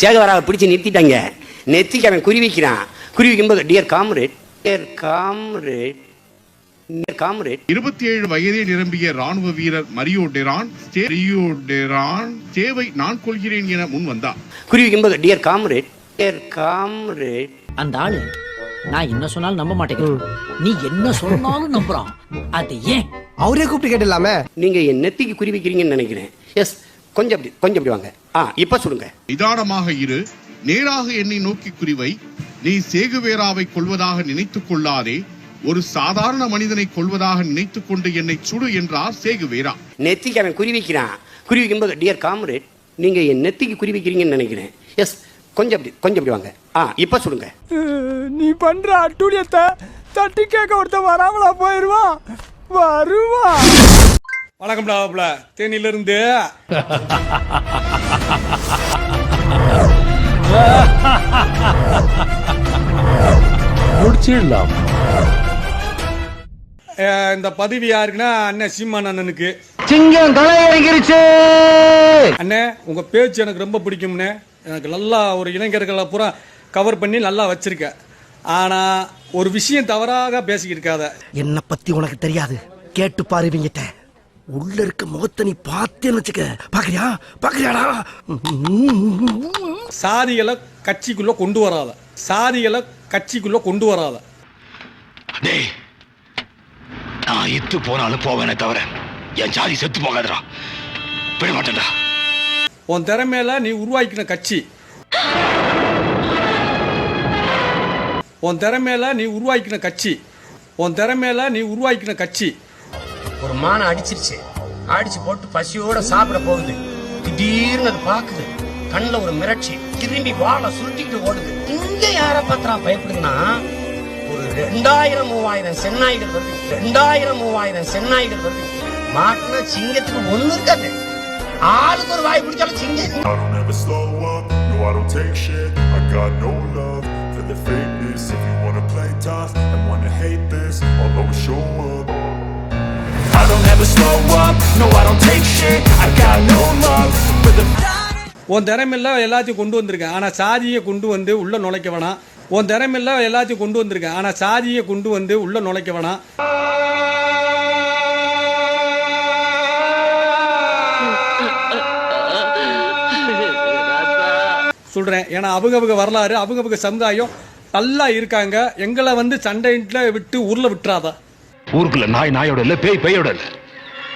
சேகவராவை பிடிச்சு நிறுத்திட்டாங்க. நெத்திக்கு அவன் குறி வைக்கிறான். குறி வைக்கும்போது டியர் காம்ரேட் டியர் காம்ரேட் இருபத்தி ஏழு வயதே நிரம்பிய ராணுவ வீரர் மரியோ டெரான் சேவை நான் கொள்கிறேன் என முன் வந்தார் குறி வைக்கும்போது டியர் காம்ரேட் டியர் காம்ரேட் அந்த ஆளு நான் என்ன சொன்னாலும் நம்ப மாட்டேங்கிறேன். நீ என்ன சொன்னாலும் நம்புறான். அது ஏன்? அவரே கூப்பிட்டு கேட்டுலாமே நீங்க என் நெத்திக்கு குறி வைக்கிறீங்கன்னு நினைக்கிறேன். எஸ் கொஞ்சம் அப்படி கொஞ்சம் அப்படி வாங்க. ஆ இப்போ சொல்லுங்க. நிதானமாக இரு. நேராக என்னை நோக்கி குறிவை நீ சேகுவேராவை கொள்வதாக நினைத்துக் கொள்ளாதே. ஒரு சாதாரண மனிதனை கொள்வதாக நினைத்துக் கொண்டு என்னை சுடு என்றார் சேகுவேரா. நெத்திக்கு அவன் குறி வைக்கிறான். குறி வைக்கும்போது டியர் காம்ரேட் நீங்க என் நெத்திக்கு குறி வைக்கிறீங்கன்னு நினைக்கிறேன். எஸ் கொஞ்சம் அப்படி கொஞ்சம் அப்படி வாங்க. ஆ இப்போ சொல்லுங்க. நீ பண்ற அட்டூழியத்தை தட்டி கேட்க ஒருத்தன் வராமலா போயிருவான். வருவான். வணக்கம் டாப்ல தேனில இருந்து முடிச்சிடலாம் இந்த பதவி யாருக்குன்னா அண்ணன் சீமான் அண்ணனுக்கு. சிங்கம் இறங்கிருச்சு அண்ணே உங்க பேச்சு எனக்கு ரொம்ப பிடிக்கும்ண்ணே எனக்கு நல்லா ஒரு இளைஞர்களை பூரா கவர் பண்ணி நல்லா வச்சிருக்க. ஆனா ஒரு விஷயம் தவறாக பேசிக்கிட்டு இருக்காத. என்ன பத்தி உனக்கு தெரியாது. கேட்டு பாரு இவங்கிட்ட. உள்ள இருக்க முகத்தை நீ பார்த்தேன்னு வச்சுக்க. பாக்குறியா? பாக்குறியாடா? சாதிகளை கட்சிக்குள்ள கொண்டு வராத. சாதிகளை கட்சிக்குள்ள கொண்டு வராத. டேய் நான் இத்து போனாலும் போவேனே தவிர என் ஜாதி செத்து போகாதடா. விட மாட்டேன்டா உன் திறமையில நீ உருவாக்கின கட்சி. உன் திறமையில நீ உருவாக்கின கட்சி. உன் திறமையில நீ உருவாக்கின கட்சி. ஒரு மானை அடிச்சிருச்சு. அடிச்சு போட்டு பசியோட சாப்பிட போகுது. திடீர்னு அது பாக்குது. கண்ணுல ஒரு மிரட்சி. திரும்பி வாழை சுருட்டிட்டு ஓடுது. இங்க யார பத்திரா பயப்படுதுன்னா ஒரு ரெண்டாயிரம் மூவாயிரம் சென்னாய்கள் வருது. ரெண்டாயிரம் மூவாயிரம் சென்னாய்கள் வருது. மாட்டினா சிங்கத்துக்கு ஒண்ணு இருக்காது. ஆளுக்கு ஒரு வாய் பிடிச்சாலும் சிங்கம். I don't take shit. I got no love for the fakeness. If you wanna play tough and wanna hate this I'll always show up. Never slow up, no I don't take shit. I got no love for the உன் திறமில்ல எல்லாத்தையும் கொண்டு வந்திருக்கேன். ஆனால் சாதியை கொண்டு வந்து உள்ள நுழைக்க வேணாம். உன் திறமையில எல்லாத்தையும் கொண்டு வந்திருக்கேன். ஆனால் சாதியை கொண்டு வந்து உள்ள நுழைக்க வேணாம். சொல்கிறேன் ஏன்னா அவங்க அவங்க வரலாறு அவங்க அவங்க சமுதாயம் நல்லா இருக்காங்க. எங்களை வந்து சண்டையில விட்டு ஊரில் விட்டுறாத. ஊருக்குள்ள நாய் நாயோட இல்ல பேய் பேயோட இல்ல.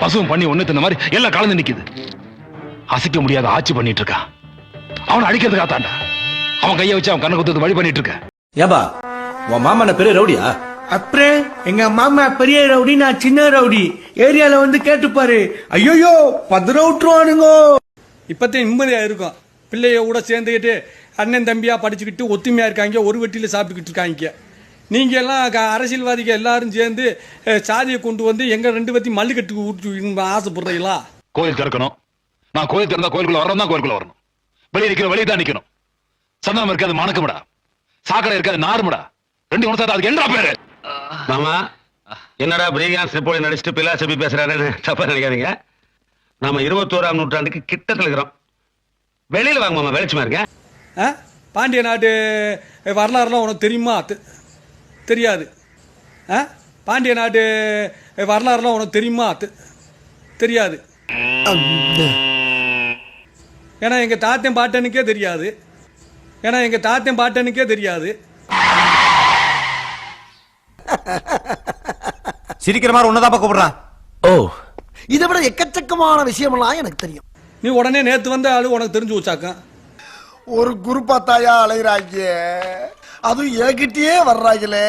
பசுவும் பண்ணி ஒண்ணு தந்த மாதிரி எல்லாம் கலந்து நிக்குது. அசைக்க முடியாத ஆட்சி பண்ணிட்டு இருக்கான் அவனை அடிக்கிறதுக்காக தாண்டா அவன் கையை வச்சு அவன் கண்ணை குத்துறது வழி பண்ணிட்டு இருக்க. ஏபா உன் மாமா என்ன பெரிய ரவுடியா? அப்புறம் எங்க மாமா பெரிய ரவுடி நான் சின்ன ரவுடி. ஏரியால வந்து கேட்டுப்பாரு. ஐயோ பத்திர விட்டுருவானுங்க. இப்பத்தையும் நிம்மதியா இருக்கும். பிள்ளைய கூட சேர்ந்துக்கிட்டு அண்ணன் தம்பியா படிச்சுக்கிட்டு ஒத்துமையா இருக்காங்க ஒரு வெட்டியில சாப்பிட்டுக்கிட்டு இருக்காங்க. நீங்க எல்லாம் க- அரசியல்வாதிகள் எல்லாரும் சேர்ந்து சாதியை கொண்டு வந்து எங்க ரெண்டு பேத்தையும் மல்லுக்கட்டுக்கு ஊற்றி ஆசைப்படுறீங்களா? கோயில் திறக்கணும். நான் கோயில் திறந்தா கோயிலுக்குள்ள வரணும் தான் கோயிலுக்குள்ள வரணும். வெளியே நிக்கிற வெளியே தான் நிக்கணும். சந்தனம் இருக்காது மணக்குமடா. சாக்கடை இருக்காது நாருமடா ரெண்டு சேர்த்தா அதுக்கு என்ன பேரு? மாமா என்னடா பிரீகாந்த் செப்போலி நடிச்சுட்டு பிலாசபி பேசுறாருன்னு தப்பா நினைக்காதீங்க. நாம இருபத்தோராம் நூற்றாண்டுக்கு கிட்டத்துல இருக்கிறோம். வெளியில வாங்க மாமா வெளிச்சமா இருக்கேன். ஆ? பாண்டிய நாட்டு வரலாறுலாம் உனக்கு தெரியுமா? தெரியாது. ஆ? பாண்டிய நாட்டு வரலாறுலாம் உனக்கு தெரியுமா? தெரியாது. ஏன்னா எங்க தாத்தன் பாட்டனுக்கே தெரியாது. ஏன்னா எங்க தாத்தன் பாட்டனுக்கே தெரியாது. சிரிக்கிற மாதிரி ஒன்னதான் கூப்பிடுறான் ஓ. இதை விட எக்கச்சக்கமான விஷயமெல்லாம் எனக்கு தெரியும். நீ உடனே நேத்து வந்த ஆளு உனக்கு தெரிஞ்சு வச்சாக்கம் ஒரு குரு பார்த்தாயா அலைகிறாங்க அதுவும் என்கிட்டயே வர்றாங்களே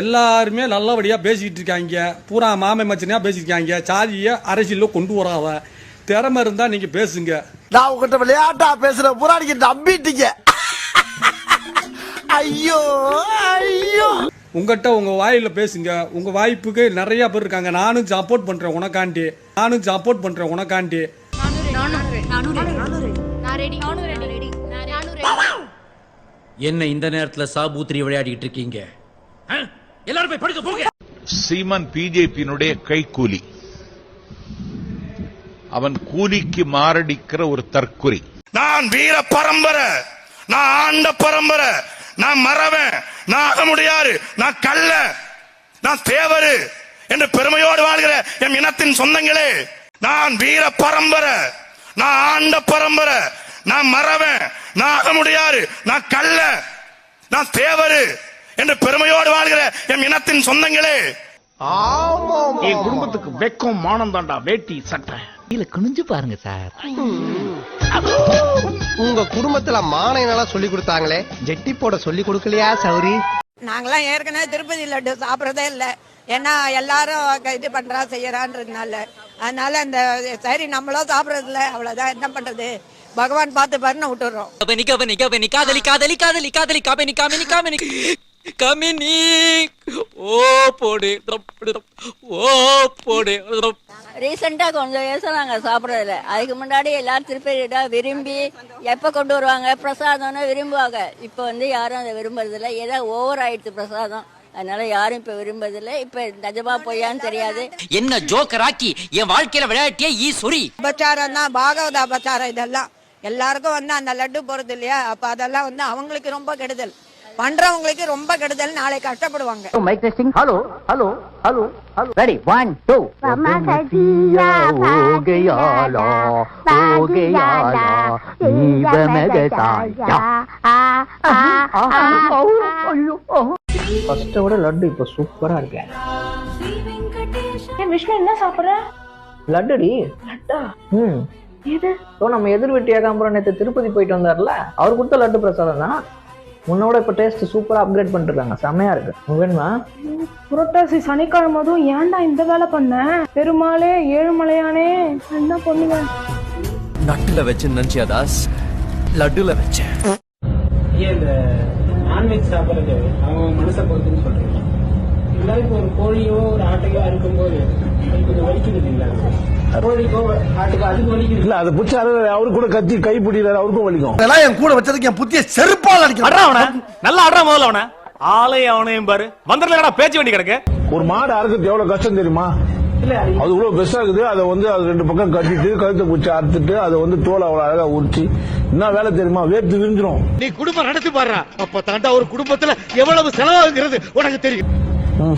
எல்லாருமே நல்லபடியா பேசிக்கிட்டு இருக்காங்க. பூரா மாமை மச்சனையா பேசியிருக்காங்க சாதியை அரசியல்ல கொண்டு வராத. திறமை இருந்தா நீங்க பேசுங்க. நான் உங்ககிட்ட விளையாட்டா பேசுற பூரா நீங்க நம்பிட்டீங்க. ஐயோ ஐயோ. உங்ககிட்ட உங்க வாயில பேசுங்க. உங்க வாய்ப்புக்கு நிறைய பேர் இருக்காங்க. நானும் சப்போர்ட் பண்றேன் உனக்காண்டி. நானும் சப்போர்ட் பண்றேன் உனக்காண்டி. என்ன இந்த நேரத்துல சாபூத்திரி விளையாடிட்டு இருக்கீங்க? எல்லாரும் போய் படுக்க போங்க சீமன் பிஜேபியினுடைய கைக்கூலி அவன் கூலிக்கு மாரடிக்கிற ஒரு தற்குறி நான் வீர பரம்பரை. நான் ஆண்ட பரம்பரை. நான் மறவன். நான் ஆக முடியாது. நான் கள்ள. நான் தேவரு என்று பெருமையோடு வாழ்கிற என் இனத்தின் சொந்தங்களே. நான் வீர பரம்பரை. நான் ஆண்ட பரம்பரை. நான் மறவன். நான் ஆக முடியாது. நான் கள்ள. நான் தேவரு. என்று பெருமையோடு வாழ்கிற என் இனத்தின் சொந்தங்களே. என் குடும்பத்துக்கு வெக்கம் மானம் தாண்டா வேட்டி சட்டை. இல்ல குனிஞ்சு பாருங்க சார். உங்க குடும்பத்துல மானை நல்லா சொல்லி கொடுத்தாங்களே. ஜெட்டி போட சொல்லி கொடுக்கலையா சௌரி? நாங்களாம் ஏற்கனவே திருப்பதி லட்டு சாப்பிட்றதே இல்லை. ஏன்னா எல்லாரும் இது பண்றா செய்யறான்றதுனால. அதனால இந்த சரி நம்மளும் சாப்பிட்றது இல்லை அவ்வளோதான் என்ன பண்றது? பகவான் பார்த்து பாருன்னு விட்டுறோம். கபனி கபனி கபனி. காதலி காதலி காதலி காதலி. கபனி கமினி கமினி கமினி ஓ போடு. ஓ போடு. ரீசெண்டா கொஞ்சம் வருஷம் நாங்க சாப்பிட்றதில்ல அதுக்கு முன்னாடி எல்லாரும் திருப்பதி விரும்பி எப்ப கொண்டு வருவாங்க? பிரசாதம்னு விரும்புவாங்க. இப்போ வந்து யாரும் அதை விரும்புறதில்ல. ஏதோ ஓவர் ஆயிடுச்சு பிரசாதம். அதனால யாரும் இப்ப விரும்புறதில்ல. இப்ப நிஜமா பொய்யான்னு தெரியாது. என்ன ஜோக்கர் ஆக்கி என் வாழ்க்கையில விளையாட்டியே ஈ சொரி அபச்சாரம் தான் பாகவத அபச்சாரம் இதெல்லாம். எல்லாருக்கும் வந்து அந்த லட்டு போறது இல்லையா? அப்ப அதெல்லாம் வந்து அவங்களுக்கு ரொம்ப கெடுதல். பண்றவங்களுக்கு ரொம்ப கெடுதல். நாளை கஷ்டப்படுவாங்க. Mic testing hello hello hello hello ready one two first விட லட்டு இப்ப சூப்பரா இருக்கேன் விஷ்ணு என்ன சாப்பிடுற? லட்டுடி. லட்டா? ம். இது? ஸோ நம்ம எதிர் வீட்டு ஏகாம்பரம் நேற்று திருப்பதி போயிட்டு வந்தார்ல அவர் கொடுத்த லட்டு பிரசாதம் தான். முன்னோட இப்போ டேஸ்ட் சூப்பரா அப்கிரேட் பண்ணிருக்காங்க செமையா இருக்கு. வேணுமா? புரட்டாசி சனிக்கிழமை அதுவும் ஏன்டா இந்த வேலை பண்ண? பெருமாளே ஏழுமலையானே. என்ன பண்ணுங்க? நட்டுல வச்சு நினைச்சியா தாஸ் லட்டுல வச்சேன். இந்த நான்வெஜ் சாப்பிட்றது அவங்க மனசை பொறுத்துன்னு சொல்றீங்க. இல்லை இப்போ ஒரு கோழியோ ஒரு ஆட்டையோ இருக்கும்போது அது கொஞ்சம் வலிக்குது இல்லைங்களா? இல்ல அதை பிடிச்ச அவரு கூட கத்தி கை பிடிக்கிறாரு அவருக்கும் வலிக்கும். அதெல்லாம் என் கூட வச்சதுக்கு என் புத்திய செருப்பால் அடிக்கிறேன். அவன. நல்லா ஆடுறா முதல்ல அவன. ஆளையும் அவனையும் பாரு. வந்துடல பேச்சு வேண்டி கிடக்கு? ஒரு மாடு அறுக்கிறது எவ்வளவு கஷ்டம் தெரியுமா? அது இவ்வளவு பெருசா இருக்குது. அதை வந்து அது ரெண்டு பக்கம் கட்டிட்டு கழுத்தை பூச்சி அறுத்துட்டு அதை வந்து தோலை அவ்வளவு அழகா உரிச்சு என்ன வேலை தெரியுமா? வேர்த்து விரிஞ்சிரும். நீ குடும்பம் நடத்தி பாடுறா அப்ப தாண்டா ஒரு குடும்பத்துல எவ்வளவு செலவாகுங்கிறது உனக்கு தெரியும்.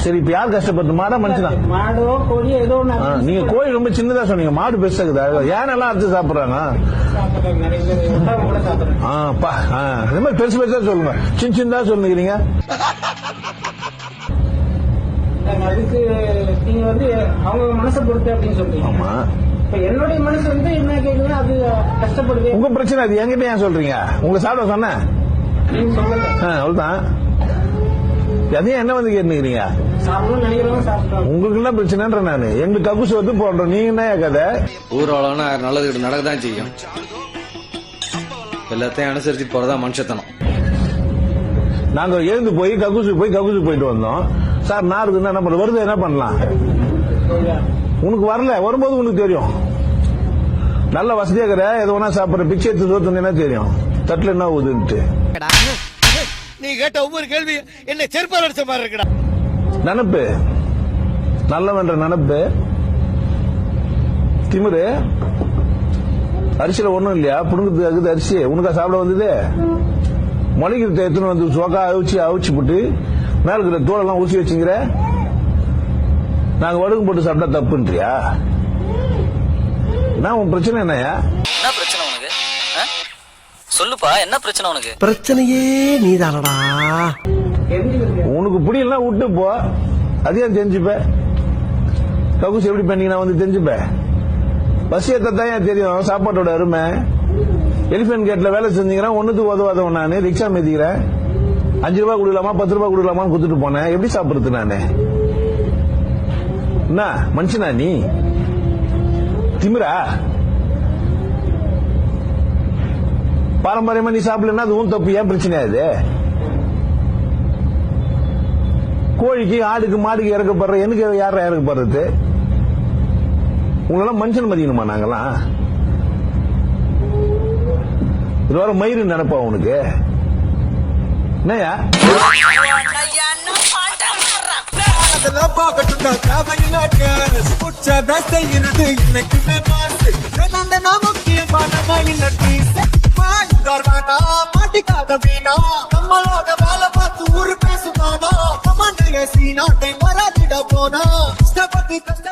சரி இப்ப யார் கஷ்டப்பட்டு? மாடா மனுஷனா? மாடோ கோழியோ ஏதோ நீங்க கோழி ரொம்ப சின்னதா சொன்னீங்க. மாடு பெருசா இருக்குது ஏன் எல்லாம் அறுத்து சாப்பிடுறாங்க? இந்த மாதிரி பெருசு பெருசா சொல்லுங்க. சின்ன சின்னதா சொல்லுங்கிறீங்க அதுக்கு நீங்க வந்து அவங்க மனசை பொறுத்து அப்படின்னு சொல்றீங்க. ஆமா. இப்ப என்னுடைய மனசு வந்து என்ன கேக்குது அது கஷ்டப்படுது உங்க பிரச்சனை அது என்கிட்ட ஏன் சொல்றீங்க? உங்களை சாப்பிட ஆ, அவ்வளவுதான். அதையும் என்ன வந்து கேட்டுக்கிறீங்க உங்களுக்கு என்ன பிரச்சனைன்ற நானு? எங்களுக்கு கக்குசு வந்து போடுறோம். நீங்க என்ன கதை? ஊர்வலம்னா நல்லது நடக்கதான் செய்யும். எல்லாத்தையும் அனுசரிச்சு போறதா மனுஷத்தனம். நாங்க எழுந்து போய் கக்குசு போய் கக்குசு போயிட்டு வந்தோம். சார் நாருதுன்னா என்ன பண்ண வருது என்ன பண்ணலாம்? உனக்கு வரல. வரும்போது உனக்கு தெரியும். நல்ல வசதியா இருக்கிற எது வேணா சாப்பிடுற பிச்சை எடுத்து தோத்துனா தெரியும். தட்டுல என்ன ஊதுன்ட்டு நீ கேட்ட ஒவ்வொரு கேள்வி என்ன செருப்பால் அடிச்ச மாதிரி இருக்குடா. நினப்பு. நல்லவன்ற நினப்பு. திமிரு அரிசியில ஒண்ணும் இல்லையா? புடுங்கிறது இருக்குது அரிசி. உனக்கா சாப்பிட வந்தது? முளைக்கிறது எடுத்துன்னு வந்து சோக்கா அவிச்சு அவிச்சு போட்டு மேல இருக்கிற தோலெல்லாம் ஊசி வச்சுங்கிற? நாங்க வடுகு போட்டு சாப்பிட்டா தப்புன்றியா? நான் உன் பிரச்சனை என்னையா என்ன பிரச்சனை உனக்கு? சொல்லுப்பா என்ன பிரச்சனை உனக்கு? பிரச்சனையே நீதானடா. உனக்கு புரியலன்னா விட்டு போ. அதையும் தெரிஞ்சுப்ப ககுஸ் எப்படி பண்ணி நான் வந்து தெரிஞ்சுப்பேன் பஸ் ஏத்தான் ஏன் தெரியும்? சாப்பாட்டோட அருமை. எலிபென்ட் கேட்ல வேலை செஞ்சீங்கன்னா ஒண்ணுக்கு உதவாதவன் நானு. ரிக்ஷா மிதிக்கிறேன் அஞ்சு ரூபாய் கொடுக்கலாமா பத்து ரூபாய் கொடுக்கலாமான்னு கொடுத்துட்டு போனேன். எப்படி சாப்பிடுறது நானு? என்ன மனுஷனா நீ? திமிரா? பாரம்பரியமா நீ சாப்பிடலன்னா அது உன் தப்பு ஏன் பிரச்சனையா இது? கோழிக்கு ஆடுக்கு மாடுக்கு இறக்கப்படுற எனக்கு யார இறக்கப்படுறது? உங்களெல்லாம் மனுஷன் மதிக்கணுமா நாங்கெல்லாம்? இது வர மயிறு நினைப்பா உனக்கு. என்னையா அதெல்லாம் பார்க்கட்டும்டா தேவையில்ல கேஸ் உற்சாக செய்யறது இன்னைக்குமே மாசு ஏதாண்ட நான் முக்கியமான மைன பீஸ் மாட்டிக்காத வீணா நம்மளோட வேலை பார்த்து ஊரு பேசுவானா கமாண்டைய சீனா டைம் வராதிட போனா கஷ்டப்பட்டு கஷ்டப்பட்டு